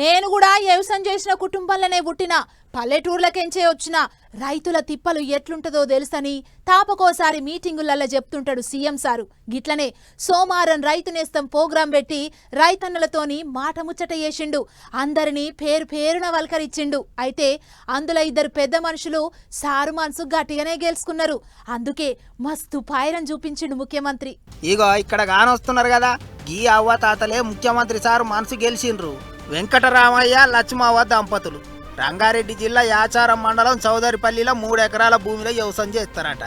నేను కూడా వ్యవసాయం చేసిన కుటుంబంలోనే పుట్టిన పల్లెటూర్లకెంచే వచ్చిన రైతుల తిప్పలు ఎట్లుంటదో తెలుసని తాపకోసారి మీటింగులలో చెప్తుంటాడు సీఎం సారు. గిట్లనే సోమారం రైతు నేస్తం ప్రోగ్రాం పెట్టి రైతన్నలతోని మాట ముచ్చట చేసిండు. అందరినీ పేరు పేరున వల్కరిచ్చిండు. అయితే అందులో ఇద్దరు పెద్ద మనుషులు సారు మనసు గట్టిగానే గెలుచుకున్నారు. అందుకే మస్తు పాయరం చూపించిండు ముఖ్యమంత్రి. ఇగో ఇక్కడ కానొస్తున్నారు కదా గీ అవ్వ తాతలే ముఖ్యమంత్రి సారు మనసు గెలిచిండ్రు. వెంకటరామయ్య లక్ష్మవ్వ దంపతులు. రంగారెడ్డి జిల్లా యాచారం మండలం చౌదరిపల్లిలో మూడు ఎకరాల భూమిలో వ్యవసాయం చేస్తారట.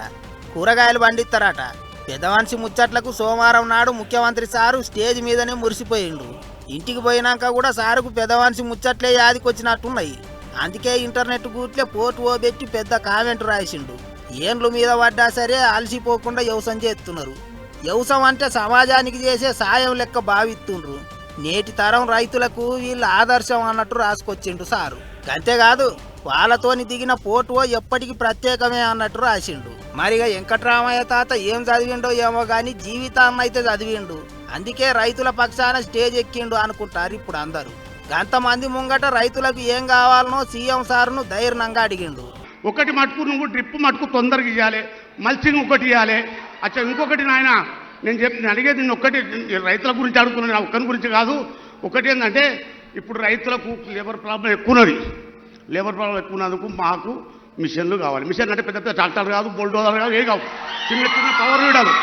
కూరగాయలు పండిస్తారట. పెద్దమనిషి ముచ్చట్లకు సోమవారం నాడు ముఖ్యమంత్రి సారు స్టేజ్ మీదనే మురిసిపోయిండు ఇంటికి పోయినాక కూడా సారుకు పెద్దమనిషి ముచ్చట్లే యాదికొచ్చినట్టున్నాయి. అందుకే ఇంటర్నెట్ గూట్లే పోటు ఓబెట్టి పెద్ద కామెంట్ రాసిండు. ఏండ్లు మీద పడ్డా సరే అలసిపోకుండా వ్యవసాయం చేస్తున్నారు. వ్యవసాయం అంటే సమాజానికి చేసే సాయం లెక్క భావిస్తుండ్రు. నేటి తరం రైతులకు వీళ్ళు ఆదర్శం అన్నట్టు రాసుకొచ్చిండు సారు. అంతేకాదు వాళ్ళతోని దిగిన పోటువో ఎప్పటికీ ప్రత్యేకమే అన్నట్టు రాసిండు. మరిగా వెంకట్రామయ్య తాత ఏం చదివిండో ఏమో గాని జీవితాన్ని అయితే చదివిండు. అందుకే రైతుల పక్షాన స్టేజ్ ఎక్కిండు అనుకుంటారు ఇప్పుడు అందరూ. గంతమంది ముంగట రైతులకు ఏం కావాలనో సీఎం సార్ను ధైర్యంగా అడిగిండు. ఒకటి మటుకు నువ్వు డ్రిప్ మటుకు తొందరగా ఇవ్వాలి మల్చింగ్ ఒకటి ఇవ్వాలి అచ్చా ఇంకొకటి నాయన నేను చెప్పి నేను అడిగేది నేను ఒక్కటి రైతుల గురించి అడుగుతున్నాను నా ఒక్కరి గురించి కాదు. ఒకటి ఏంటంటే ఇప్పుడు రైతులకు లేబర్ ప్రాబ్లం ఎక్కువ ఉన్నది లేబర్ ప్రాబ్లం ఎక్కువ ఉన్నందుకు మాకు మిషన్లు కావాలి. మిషన్ అంటే పెద్ద పెద్ద ట్రాక్టర్ కాదు బోల్డోజర్ కాదు ఏ కావు. చిన్న చిన్న పవర్ వీడాలు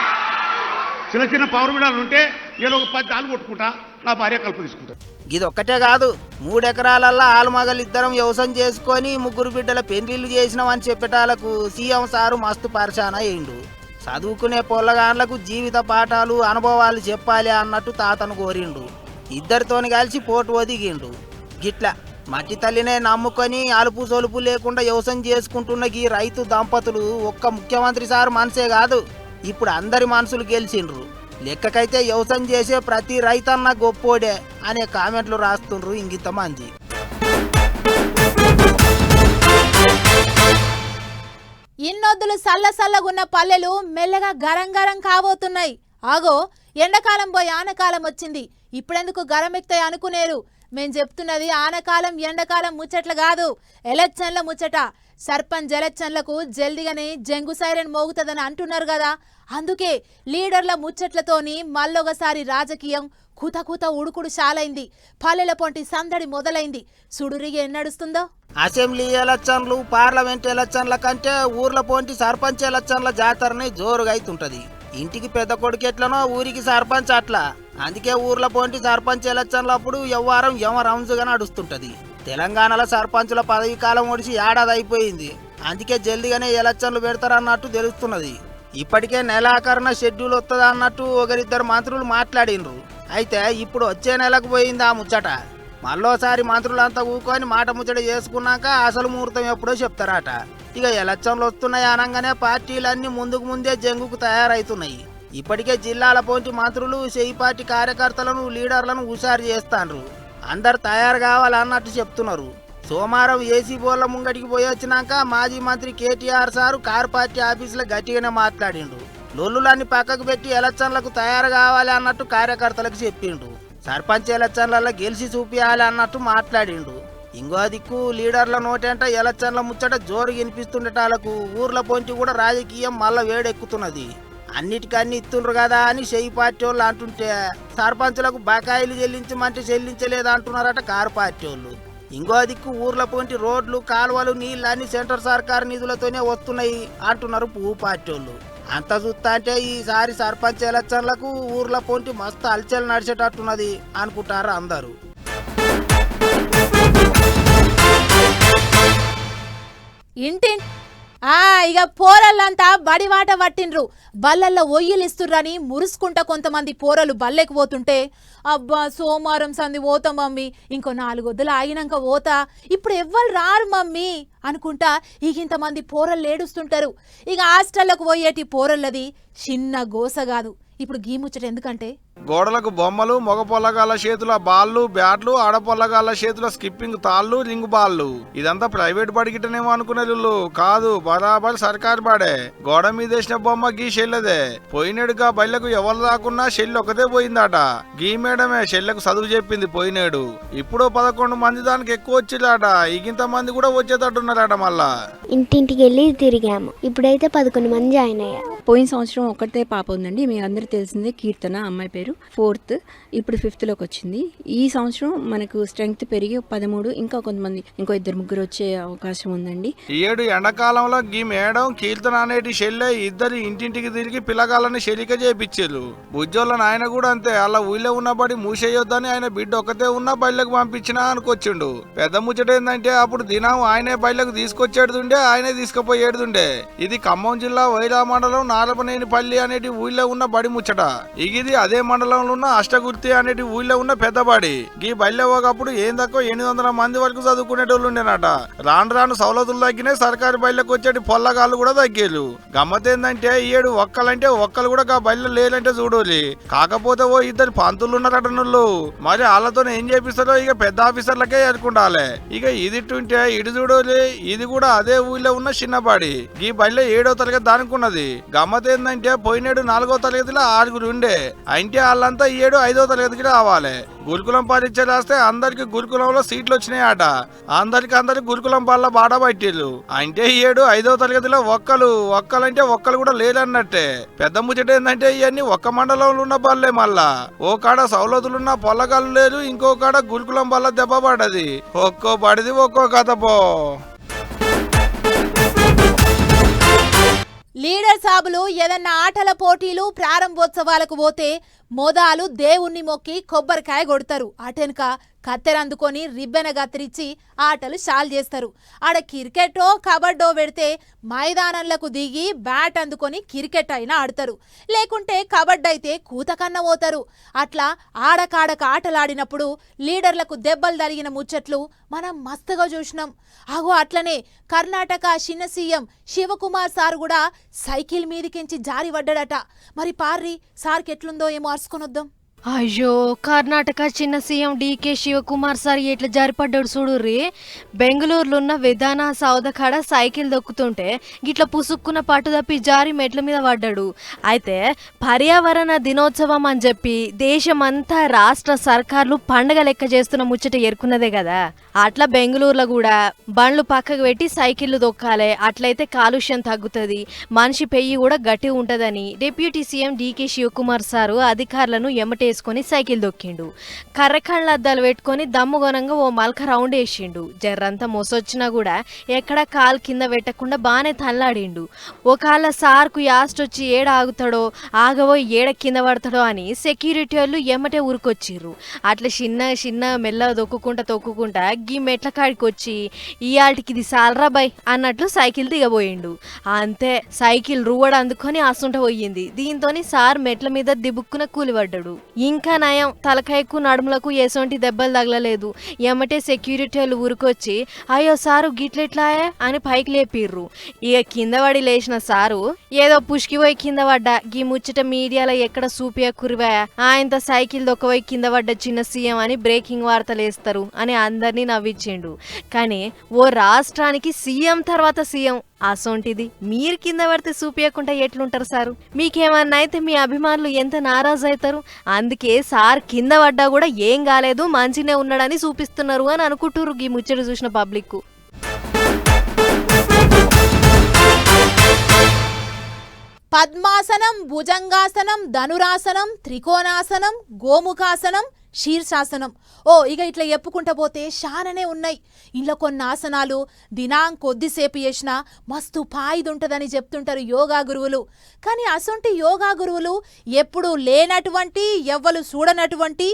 చిన్న చిన్న పవర్ వీడాలు ఉంటే నేను ఒక పది ఆలు కొట్టుకుంటా నా భార్య కలుపు తీసుకుంటా. ఇది ఒక్కటే కాదు మూడెకరాలల్లా ఆలుమగలు ఇద్దరం వ్యవసాయం చేసుకొని ముగ్గురు బిడ్డల పెళ్ళిళ్ళు చేసినామని చెప్పేటాలకు సీఎం సారు మస్తు పరిశాన అయిండు చదువుకునే పొల్లగాండ్లకు జీవిత పాఠాలు అనుభవాలు చెప్పాలి అన్నట్టు తాతను కోరిండు. ఇద్దరితోని కలిసి పోటు ఒదిగిండు. గిట్ల మట్టి తల్లినే నమ్ముకొని అలుపు సొలుపు లేకుండా వ్యవసాయం చేసుకుంటున్న ఈ రైతు దంపతులు ఒక్క ముఖ్యమంత్రి సార్ మనసే కాదు ఇప్పుడు అందరి మనసులు గెలిచిండ్రు. లెక్కకైతే వ్యవసాయం చేసే ప్రతి రైతన్న గొప్పోడే అనే కామెంట్లు రాస్తుండ్రు ఇంగిత ఇన్నొద్దులు సల్ల సల్లగున్న పల్లెలు మెల్లగా గరం గరం కాబోతున్నాయి. ఆగో ఎండాకాలం పోయి ఆనకాలం వచ్చింది. ఇప్పుడెందుకు గరం అనుకునేరు? మేం చెప్తున్నది ఆనకాలం ఎండాకాలం ముచ్చట్లు కాదు. ఎలక్షన్ల ముచ్చట. సర్పంచ్ ఎలక్షన్లకు జల్దిగానే జంగు సైరన్ మోగుతుందని అంటున్నారు కదా. అందుకే లీడర్ల ముచ్చట్లతోని మళ్ళొకసారి రాజకీయం కూత కూత ఉడుకుడు చాలైంది పాలెల పొంటి సందడి మొదలైంది. సుడురిగి ఎన్నడుస్తుందో? అసెంబ్లీ ఎలక్షన్లు పార్లమెంట్ ఎలక్షన్ల కంటే ఊర్ల పోంటి సర్పంచ్ ఎలక్షన్ల జాతరని జోరుగా అవుతుంటది ఇంటికి పెద్ద కొడుకు ఎట్లనో ఊరికి సర్పంచ్ అట్లా. అందుకే ఊర్ల పోంటి సర్పంచ్ ఎలక్షన్లప్పుడు ఎవ్వారం యమ రంజుగా నడుస్తుంటది. తెలంగాణలో సర్పంచుల పదవి కాలం ఒడిసి ఏడాది అయిపోయింది అందుకే జల్దిగానే ఎలక్షన్లు పెడతారన్నట్టు తెలుస్తున్నది. ఇప్పటికే నెలాకరణ షెడ్యూల్ వస్తుంది అన్నట్టు ఒకరిద్దరు మంత్రులు మాట్లాడిండ్రు అయితే ఇప్పుడు వచ్చే నెలకు పోయింది ఆ ముచ్చట? మళ్ళోసారి మంత్రులంతా ఊకొని మాట ముచ్చట చేసుకున్నాక అసలు ముహూర్తం ఎప్పుడో చెప్తారట. ఇక ఎలక్షన్లు వస్తున్నాయి అనగానే పార్టీలన్నీ ముందుకు ముందే జంగుకు తయారవుతున్నాయి ఇప్పటికే జిల్లాల పోటీ మంత్రులు చేయి పార్టీ కార్యకర్తలను లీడర్లను హుషారు చేస్తాండ్రు. అందరు తయారు కావాలన్నట్టు చెప్తున్నారు. సోమవారం ఏసీ బోర్ల ముంగడికి పోయి వచ్చినాక మాజీ మంత్రి కేటీఆర్ సారు కార్ పార్టీ ఆఫీసులో గట్టిగానే మాట్లాడిండు. లొల్లులన్నీ పక్కకు పెట్టి ఎలక్షన్లకు తయారు కావాలి అన్నట్టు కార్యకర్తలకు చెప్పిండు. సర్పంచ్ ఎలక్షన్లలో గెలిచి చూపించాలి అన్నట్టు మాట్లాడిండు. ఇంకో దిక్కు లీడర్ల నోటంట ఎలక్షన్ల ముచ్చట జోరు వినిపిస్తుండటాలకు ఊర్ల పొంచి కూడా రాజకీయం మళ్ళా వేడెక్కుతున్నది. అన్నిటికన్నీ ఇస్తుండ్రు కదా అని చెయ్యి పార్టీ వాళ్ళు అంటుంటే సర్పంచులకు బకాయిలు చెల్లించమంటే చెల్లించలేదు అంటున్నారట కారు పార్టీ వాళ్ళు ఇంకో దిక్కు ఊర్ల పొంటి రోడ్లు కాలువలు నీళ్ళు అన్ని సెంటర్ సర్కార్ నిధులతోనే వస్తున్నాయి అంటున్నారు పువ్వు పార్టీ వాళ్ళు అంత చూస్తా అంటే ఈసారి సర్పంచ్ ఎలక్షన్లకు ఊర్లో పొంటి మస్తు అలచలు నడిచేటట్టున్నది అనుకుంటారు అందరూ. ఇంటి ఆ ఇక పోరళ్ళంతా బడివాట పట్టిండ్రు. బల్లల్లో ఒయ్యిలిస్తుర్రని మురుసుకుంటా కొంతమంది పోరలు బల్లెకి పోతుంటే అబ్బా సోమవారం సంది పోతా మమ్మీ ఇంకో నాలుగొద్దులు ఆగినాక పోతా ఇప్పుడు ఎవ్వరు రారు మమ్మీ అనుకుంటా ఇక ఇంతమంది పోరలు ఏడుస్తుంటారు. ఇక హాస్టల్లోకి పోయేటి పోరళ్ళది చిన్న గోస కాదు. ఇప్పుడు గీ ముచ్చట ఎందుకంటే గోడలకు బొమ్మలు మగ పొల్లగాళ్ళ చేతుల బాళ్ళు బ్యాట్లు ఆడపొల్లగాళ్ళ చేతుల స్కిప్పింగ్ తాళ్ళు రింగ్ బాళ్ళు. ఇదంతా ప్రైవేట్ బడిగిటనేమో అనుకునే కాదు బరాబర్ సర్కార్ బాడే. గోడ మీద వేసిన బొమ్మ గీ చెల్లెదే పోయినేడుగా బయలకు ఎవరు రాకున్నా చెల్లి ఒకతే పోయిందట. గీ మేడమే చెల్లెకు చదువు చెప్పింది పోయినేడు. ఇప్పుడు పదకొండు మంది దానికి ఎక్కువ వచ్చిరాట ఇగింత మంది కూడా వచ్చేటట్టున్నారట మళ్ళా. ఇంటింటికి వెళ్ళి తిరిగాము. ఇప్పుడైతే పదకొండు మంది జాయిన్ అయ్యారు పోయిన సంవత్సరం ఒకటే పాప ఉందండి. మీ అందరూ తెలిసిందే కీర్తన అమ్మాయి పేరు. ఫోర్త్ ఇప్పుడు ఫిఫ్త్లోకి వచ్చింది ఈ సంవత్సరం మనకు స్ట్రెంగ్త్ పెరిగి పదమూడు ఇంకా కొంతమంది ఇంకో ఇద్దరు ముగ్గురు వచ్చే అవకాశం ఉందండి. ఈ ఏడు ఎండాకాలంలో గీ మేడం కీర్తన అనేటి చెల్లె ఇద్దరు ఇంటింటికి తిరిగి పిల్లగాళ్ళని చెలిక చేపించారు ఉజ్వల నాయన కూడా అంతే అలా ఊళ్ళో ఉన్నబడి మూసేయొద్దని ఆయన బిడ్డ ఒకతే ఉన్న బయళ్ళకు పంపించినా అనుకొచ్చిండు. పెద్ద ముచ్చట ఏంటంటే అప్పుడు దినం ఆయనే బయళ్ళకు తీసుకొచ్చేడుండే ఆయనే తీసుకుపోయేడుండే ఇది ఖమ్మం జిల్లా వైరా మండలం నారపనేనిపల్లి అనేటి ఊళ్ళో ఉన్న బడి ముచ్చట. ఇగిది అదే మండలంలో ఉన్న అష్టగుర్తి అనేటి ఊళ్ళో ఉన్న పెద్దబడి ఈ గీ ఒకప్పుడు ఏం తక్కువ ఎనిమిది వందల మంది వరకు చదువుకునేటోళ్ళు ఉండేనట. రాను రాను సౌలతులు తగ్గినాయి సర్కారు బయళ్ళకి వచ్చేటి పొల్లగాళ్ళు కూడా తగ్గేరు. గమ్మత ఏంటంటే ఏడు ఒక్కలంటే ఒక్కలు కూడా ఆ బయలు లేరంటే చూడాలి. కాకపోతే ఓ ఇద్దరు పంతులు ఉన్నారట నుళ్ళు మరి వాళ్ళతో ఏం చేపిస్తారో ఇక పెద్ద ఆఫీసర్లకే ఎదుర్కొండాలి ఇక ఇది ఉంటే ఇటు చూడాలి ఇది కూడా అదే ఊళ్ళో ఉన్న చిన్నపాడి ఈ బయలు ఏడో తరగతి దానికి ఉన్నది గమ్మత్ ఏంటంటే పోయినేడు నాలుగో తరగతిలో ఆరుగురు ఉండే. అంటే వాళ్ళంతా ఈ ఏడు ఐదో తరగతికి రావాలి. గురుకులం పరీక్ష రాస్తే అందరికి గురుకులంలో సీట్లు వచ్చినాయట. అందరికి అందరికి గురుకులం పాల బాట పట్టిర్రు. అంటే ఈ ఏడు ఐదో తరగతిలో ఒక్కలు ఒక్కలంటే ఒక్కలు కూడా లేరన్నట్టే. పెద్ద ముచ్చట ఏంటంటే ఇవన్నీ ఒక్క మండలంలో ఉన్న బళ్ళే మళ్ళా. ఓ కాడ సౌలతులున్న పొల్లగాళ్ళు లేరు ఇంకో కాడ గురుకులం బల్ల దెబ్బ పడ్డది. ఒక్కో పడిది ఒక్కో కథ పో. లీడర్ సాబులు ఏదన్నా ఆటల పోటీలు ప్రారంభోత్సవాలకు పోతే మోదాలు దేవుణ్ణి మొక్కి కొబ్బరికాయ కొడతారు. అటెనక కత్తెర అందుకొని రిబ్బెన కత్తిరించి ఆటలు షాల్ చేస్తారు. ఆడ క్రికెటో కబడ్డో పెడితే మైదానంలకు దిగి బ్యాట్ అందుకొని క్రికెట్ అయినా ఆడతారు. లేకుంటే కబడ్డీ అయితే కూతకన్న పోతారు. అట్లా ఆడకాడక ఆటలాడినప్పుడు లీడర్లకు దెబ్బలు తగిలిన ముచ్చట్లు మనం మస్తుగా చూసినాం. అగో అట్లనే కర్ణాటక చిన్న సీఎం శివకుమార్ సార్ కూడా సైకిల్ మీదికించి జారి పడ్డాడట. మరి పార్రి సార్కి ఎట్లుందో ఏమో అరుచుకొనొద్దాం. అయ్యో కర్ణాటక చిన్న సీఎం డీకే శివకుమార్ సార్ ఎట్లా జారిపడ్డాడు రే బెంగళూరులో ఉన్న విధాన సౌద కాడ సైకిల్ దొక్కుతుంటే గిట్ల పుసుక్కున్న పట్టు తప్పి జారి మెట్ల మీద పడ్డాడు. అయితే పర్యావరణ దినోత్సవం అని చెప్పి దేశమంతా రాష్ట్ర సర్కార్లు పండగ లెక్క చేస్తున్న ముచ్చట ఎరుకున్నదే కదా. అట్లా బెంగళూరులో కూడా బండ్లు పక్కకు పెట్టి సైకిళ్ళు దొక్కాలి అట్లయితే కాలుష్యం తగ్గుతుంది మనిషి పెయ్యి కూడా గట్టి ఉంటుందని deputy CM DK Shivakumar sir అధికారులను ఎమటే వేసుకొని సైకిల్ దొక్కిండు. కర్రకళ్ళ అద్దాలు పెట్టుకొని దమ్ముగొనంగా ఓ మల్క రౌండ్ వేసిండు. జర్రంతా మొసొచ్చినా కూడా ఎక్కడ కాలు కింద పెట్టకుండా బాగానే తల్లాడిండు. ఒకవేళ సార్కు యాస్ట్ వచ్చి ఏడ ఆగుతాడో ఆగవో ఏడ కింద పడతాడో అని సెక్యూరిటీ వాళ్ళు ఎమ్మటే ఊరికొచ్చిర్రు. అట్లా చిన్న చిన్న మెల్ల దొక్కుకుంటా తొక్కుకుంటా గీ మెట్ల కాడికి వచ్చి ఇయాటికి ఇది సాలరా బై అన్నట్లు సైకిల్ దిగబోయిండు. అంతే సైకిల్ రువ్వడ అందుకొని ఆస్తుంట పోయింది. దీంతోని సార్ మెట్ల మీద దిబుక్కున కూలిపడ్డాడు. ఇంకా నయం తలకాయకు నడుములకు ఎసొంటి దెబ్బలు తగలలేదు. ఎమ్మటే సెక్యూరిటీ వాళ్ళు ఊరుకొచ్చి అయ్యో సారు గిట్లెట్లాయే? అని పైకి లేపిర్రు. ఇక కింద పడి లేచిన సారు ఏదో పుష్కిపోయి కింద పడ్డా. గీ ముచ్చట మీడియాలో ఎక్కడ సూపియా కురివా? ఆయనతో సైకిల్ దొక్కవై కింద పడ్డ చిన్న సీఎం అని బ్రేకింగ్ వార్తలు వేస్తారు అని అందరినీ నవ్వించిండు కానీ ఓ రాష్ట్రానికి సీఎం తర్వాత సీఎం అసోంటిది. మీరు కింద పడితే చూపించకుండా ఎట్లుంటారు సారు? మీకేమన్నా అయితే మీ అభిమానులు ఎంత నారాజు అవుతారు అందుకే సార్ కింద పడ్డా కూడా ఏం కాలేదు మంచినే ఉన్నాడని చూపిస్తున్నారు అని అనుకుంటున్నారు ఈ ముచ్చట చూసిన పబ్లిక్ పద్మాసనం భుజంగాసనం ధనురాసనం త్రికోణాసనం గోముఖాసనం శీర్షాసనం. ఓ ఇక ఇట్లా చెప్పుకుంటా పోతే శాననే ఉన్నాయి. ఇంట్లో కొన్ని ఆసనాలు దినాం కొద్దిసేపు చేసినా మస్తు పాయిదుంటదని చెప్తుంటారు యోగా గురువులు. కానీ అసొంటి యోగా గురువులు ఎప్పుడు లేనటువంటి ఎవ్వరు చూడనటువంటి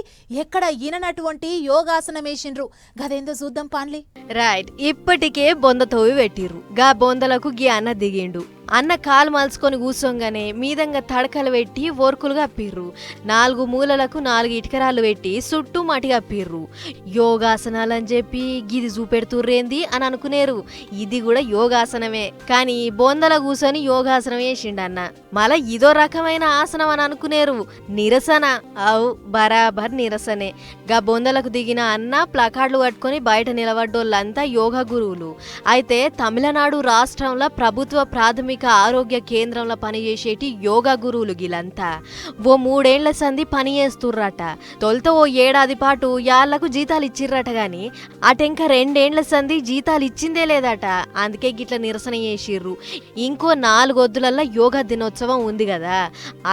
ఎక్కడ ఈననటువంటి యోగాసనం వేసిండ్రు. గదేందో చూద్దాం పాన్లీ. రైట్. ఇప్పటికే బొంద తోవి పెట్టిర్రు. గా బొందలకు గీ అన్న దిగిండు. అన్న కాలు మలుచుకొని కూర్చోగానే మీదంగా తడకలు పెట్టి ఓర్కులుగా కప్పిర్రు. నాలుగు మూలలకు నాలుగు ఇటుకరాలు పెట్టి చుట్టూ మటి కప్పిర్రు. యోగాసనాలు అని చెప్పి గిది చూపెడుతుర్రేంది అని అనుకునేరు. ఇది కూడా యోగాసనమే. కానీ బొందల కూర్చొని యోగాసనం వేసిండన్న మళ్ళా ఇదో రకమైన ఆసనం అని అనుకునేరు. నిరసన. అవు బరాబర్ నిరసనే. గా బొందలకు దిగిన అన్న ప్లకార్డులు పట్టుకొని బయట నిలబడ్డోళ్ళంతా యోగా గురువులు. అయితే తమిళనాడు రాష్ట్రంలో ప్రభుత్వ ప్రాథమిక ఆరోగ్య కేంద్రంలో పనిచేసేటి యోగా గురువులు గిలంతా. ఓ మూడేళ్ళ సంధి పని చేస్తుర్రట తొలుత ఓ ఓ ఏడాది పాటు యాళ్ళకు జీతాలు ఇచ్చిర్రట గాని అటెంక రెండేండ్ల సంధి జీతాలు ఇచ్చిందే లేదట. అందుకే గిట్ల నిరసన చేసిర్రు. ఇంకో నాలుగొద్దులల్లా యోగా దినోత్సవం ఉంది కదా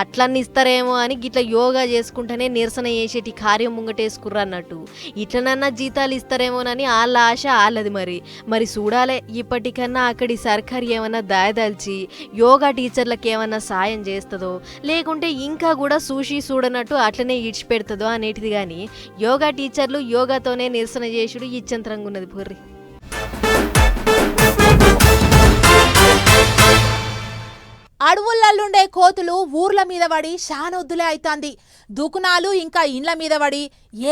అట్లన్నీ ఇస్తారేమో అని గిట్ల యోగా చేసుకుంటేనే నిరసన చేసేటి కార్యం ముంగటేసుకుర్రు అన్నట్టు. ఇట్లనన్నా జీతాలు ఇస్తారేమోనని వాళ్ళ ఆశ వాళ్ళది మరి. మరి చూడాలే ఇప్పటికన్నా అక్కడి సర్కార్ ఏమన్నా దాయదల్చి యోగా టీచర్లకు ఏమన్నా సాయం చేస్తుందో లేకుంటే ఇంకా కూడా సూషి చూడనట్టు అట్లనే ఇడిచిపెడుతుందో అనేటిది కానీ యోగా టీచర్లు యోగాతోనే నిరసన చేసుడు ఇచ్చంతరంగా ఉన్నది పొర్రి అడవులల్లుండే కోతులు ఊర్ల మీద పడి శానొద్దులే అవుతాంది దుకునాలు ఇంకా ఇండ్ల మీద పడి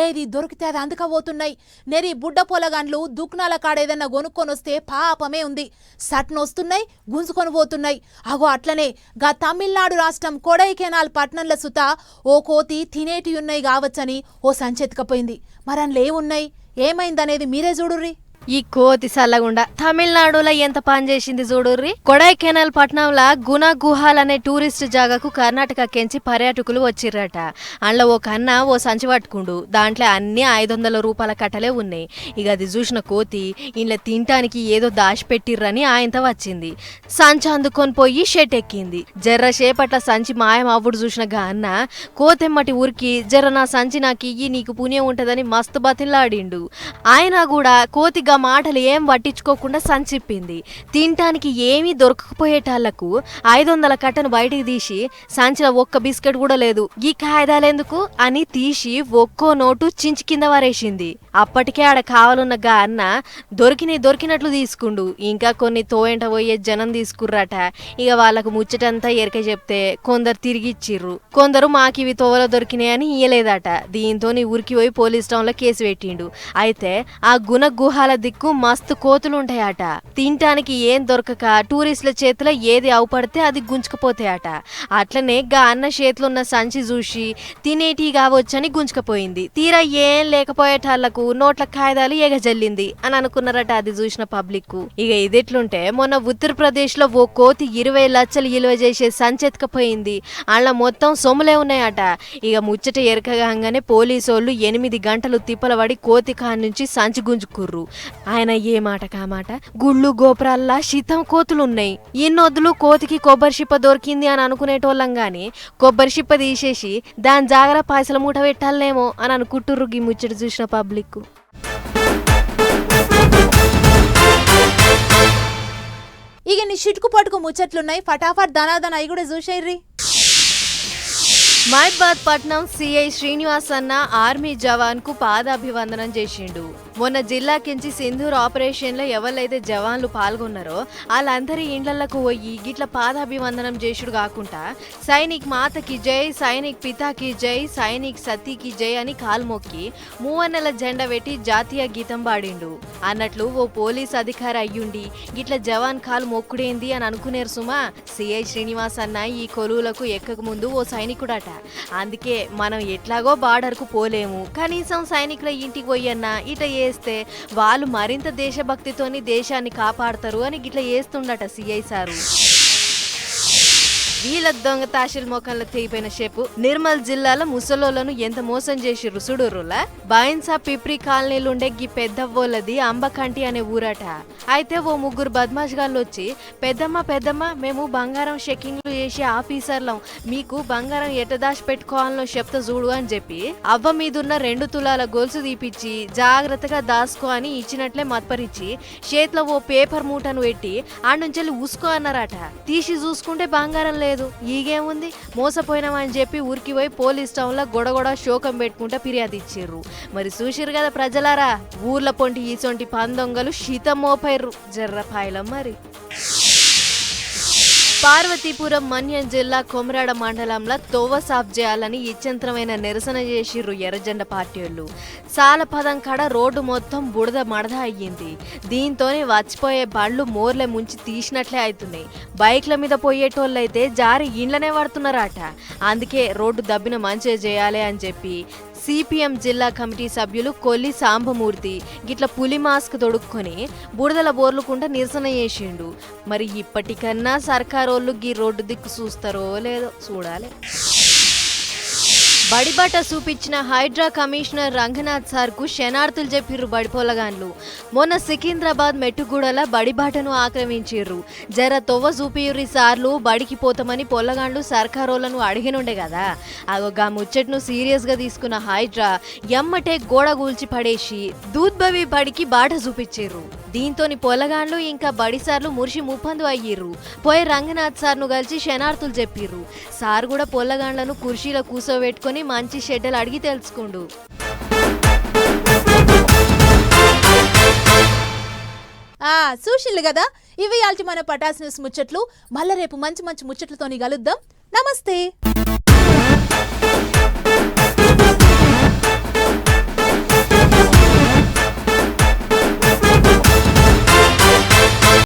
ఏది దొరికితే అది అందుకపోతున్నాయి. నెరి బుడ్డ పొలగాండ్లు దుకునాల కాడేదన్నా కొనుక్కొని వస్తే పాపమే ఉంది. సట్నొస్తున్నాయి గుంజుకొని పోతున్నాయి. అగో అట్లనే గా తమిళనాడు రాష్ట్రం కొడైకెనాల్ పట్టణంల సుత ఓ కోతి తినేటి ఉన్నాయి కావచ్చని ఓ సంచెత్తుకపోయింది మరన్లు ఏమున్నాయి ఏమైందనేది మీరే చూడుర్రి. ఈ కోతి సల్లగుండ తమిళనాడులో ఎంత పని చేసింది చూడుర్రి? కొడైకెనాల్ పట్టణంలో గుణ గుహాల్ అనే టూరిస్ట్ జాగాకు కర్ణాటక కెంచి పర్యాటకులు వచ్చిర్రట. అందులో ఒక అన్న ఓ సంచి పట్టుకుండు దాంట్లో అన్ని ఐదు వందల రూపాయల కట్టలే ఉన్నాయి. ఇక అది చూసిన కోతి ఇంట్లో తినటానికి ఏదో దాచిపెట్టిర్రని ఆయనతో వచ్చింది. సంచి అందుకొని పోయి షెట్ ఎక్కింది జర్ర సేపట్ల సంచి మాయం అవ్వుడు చూసిన గా అన్న కోతెమ్మటి ఊరికి జర్ర నా సంచి నాకు ఇయ్యి నీకు పుణ్యం ఉంటుందని మస్తు బతిలాడిండు. ఆయన కూడా కోతిగా మాటలు ఏం పట్టించుకోకుండా సంచిప్పింది. తినటానికి ఏమీ దొరకకపోయేటాళ్ళకు ఐదు వందల కట్టను బయటికి తీసి సంచిలో ఒక్క బిస్కెట్ కూడా లేదు. ఈ కాయిదాలెందుకు అని తీసి ఒక్కో నోటు చించి కింద వారేసింది. అప్పటికే ఆడ కావాలన్న గా అన్న దొరికినవి దొరికినట్లు తీసుకుండు. ఇంకా కొన్ని తోయంట పోయే జనం తీసుకుర్రట. ఇక వాళ్ళకు ముచ్చటంతా ఎరక చెప్తే కొందరు తిరిగి ఇచ్చిర్రు కొందరు ఇవి తోవలో దొరికినాయని ఇయ్యలేదట. దీంతో ఉరికి పోయి పోలీస్ టౌన్లో కేసు పెట్టిండు. అయితే ఆ గుణ గుహాల దిక్కు మస్తు కోతులు ఉంటాయట తినటానికి ఏం దొరకక టూరిస్టుల చేతిలో ఏది అవపడితే అది గుంజుకుపోతాయట. అట్లనే గా అన్న చేతిలో ఉన్న సంచి చూసి తినేటి కావచ్చని గుంజుకపోయింది. తీరా ఏం లేకపోయేటాళ్ళకు నోట్ల కాయిదాలు ఎగజల్లింది అని అనుకున్నారట అది చూసిన పబ్లిక్ ఇక ఇదెట్లుంటే మొన్న ఉత్తరప్రదేశ్లో ఓ కోతి ఇరవై లక్షలు ఇలువ చేసే సంచెత్తుకపోయింది అలా మొత్తం సొమ్ములే ఉన్నాయట. ఇక ముచ్చట ఎరకగానే పోలీసోళ్ళు ఎనిమిది గంటలు తిప్పలబడి కోతి కాన్ నుంచి సంచి గుంజుకుర్రు. ఆయన ఏ మాట కామాట గుళ్ళు గోపురాల్లా శీతం కోతులున్నాయి. ఇన్నొద్దులు కోతికి కొబ్బరి చిప్ప దొరికింది అని అనుకునేటోళ్ళం గాని కొబ్బరి చిప్ప తీసేసి దాని జాగర పాయసల మూట పెట్టాలేమో అని అనుకుంటుర్రు ఈ ముచ్చట చూసిన పబ్లిక్ ఇక నీ చిటుకు పట్టుకు ముచ్చట్లున్నాయి. ఫటాఫట్ ధనాధన అవి కూడా చూసేయ్రి మైబాద్ పట్నం సిఐ శ్రీనివాస్ అన్న ఆర్మీ జవాన్కు పాదాభివందనం చేసిండు. మొన్న జిల్లాకించి సింధూర్ ఆపరేషన్లో ఎవరైతే జవాన్లు పాల్గొన్నారో వాళ్ళందరి ఇండ్లకు పోయి గిట్ల పాదాభివందనం చేసుడు కాకుండా సైనిక్ మాతకి జై సైనిక్ పితాకి జై సైనిక్ సతీకి జై అని కాలు మొక్కి మూవన్నెల జెండా పెట్టి జాతీయ గీతం పాడిండు. అన్నట్లు ఓ పోలీస్ అధికారి అయ్యుండి గిట్ల జవాన్ కాలు మొక్కుడేంది అని అనుకునేరు సుమా? సిఐ శ్రీనివాస్ అన్న ఈ కొలువులకు ఎక్కక ముందు ఓ సైనికుడట. అందుకే మనం ఎట్లాగో బార్డర్కు పోలేము. కనీసం సైనికుల ఇంటికి పోయన్నా ఇట చేస్తే వాళ్ళు మరింత దేశభక్తితోని దేశాన్ని కాపాడతారు అని గిట్ల చేస్తుండట సిఐ సారు. వీళ్ళ దొంగ తాషిల్ మొఖంలో తెగిపోయిన షేపు. నిర్మల్ జిల్లాలో ముసలోలను ఎంత మోసం చేసిర్రు సుడురులా బాయిన్సా పిప్రి కాలనీలు ఉండే గీ పెద్దవ్వోలది అంబకంటి అనే ఊరట. అయితే ఓ ముగ్గురు బద్మాష్ గాళ్ళు వచ్చి పెద్దమ్మ పెద్దమ్మ మేము బంగారం చెక్కింగ్లు చేసి ఆఫీసర్లం. మీకు బంగారం ఎట్ట దాచి పెట్టుకోవాలనో చెప్తా చూడు అని చెప్పి అవ్వ మీదున్న రెండు తులాల గొలుసు తీపిచ్చి జాగ్రత్తగా దాసుకో అని ఇచ్చినట్లే మత్పరిచి చేతిలో ఓ పేపర్ మూటను పెట్టి ఆ నుంచి ఉసుకో అన్నారట. తీసి చూసుకుంటే బంగారం లేదు. ఈగేముంది? మోసపోయినామని చెప్పి ఊరికి పోయి పోలీస్ టౌన్లో గొడగొడ శోకం పెట్టుకుంటా ఫిర్యాదు ఇచ్చిర్రు. మరి చూసిర్రు కదా ప్రజలారా? ఊర్ల పొంటి ఈసొంటి పందొంగలు శీతం మోపైర్రు. జర్ర పాయలం మరి. పార్వతీపురం మన్యం జిల్లా కొమరాడ మండలంలో తోవ సాఫ్ చేయాలని ఇచ్చంత్రమైన నిరసన చేసిర్రు ఎర్రజెండ పార్టీలు సాలపదం కాడ రోడ్డు మొత్తం బుడద మడద అయ్యింది. దీంతోనే వచ్చిపోయే బండ్లు మోర్లే ముంచి తీసినట్లే అవుతున్నాయి బైక్ల మీద పోయేటోళ్ళైతే జారి ఇండ్లనే పడుతున్నారట. అందుకే రోడ్డు దబ్బిన మంచిగా చేయాలి అని చెప్పి సిపిఎం జిల్లా కమిటీ సభ్యులు కొల్లి సాంబమూర్తి గిట్ల పులి మాస్క్ తొడుక్కొని బుడదల బోర్లుకుంటా నిరసన చేసిండు. మరి ఇప్పటికన్నా సర్కారోళ్ళు గీ రోడ్డు దిక్కు చూస్తారో లేదో చూడాలి. బడిబాట చూపించిన హైడ్రా కమిషనర్ రంగనాథ్ సార్కు శనార్థులు చెప్పిర్రు బడిపోలగాన్లు. మొన్న సికింద్రాబాద్ మెట్టుగూడల బడిబాటను ఆక్రమించిర్రు. జర తొవ్వ చూపియుర్రి సార్లు బడికి పోతామని పొల్లగాండ్లు సర్కారోళ్ళను అడిగినుండే కదా అగో గా ముచ్చట్ను సీరియస్గా తీసుకున్న హైడ్రా ఎమ్మటే గోడ గూల్చి పడేసి దూద్భవి బడికి బాట చూపించిర్రు దీంతోని పొలగాండ్లు ఇంకా బడిసార్లు మురిషి ముప్పందు అయ్యిర్రు. పోయి రంగనాథ్ సార్ను కలిసి శనార్థులు చెప్పిర్రు. సార్ కూడా పొల్లగాండ్లను కుర్చీలో కూర్చోబెట్టుకొని మంచి షెడ్డలు అడిగి తెలుసుకుండు. ఆ కదా ఇవి ఆల్టి మన పటాస్ న్యూస్ ముచ్చట్లు. మళ్ళీ రేపు మంచి మంచి ముచ్చట్లతోని కలుద్దాం. నమస్తే.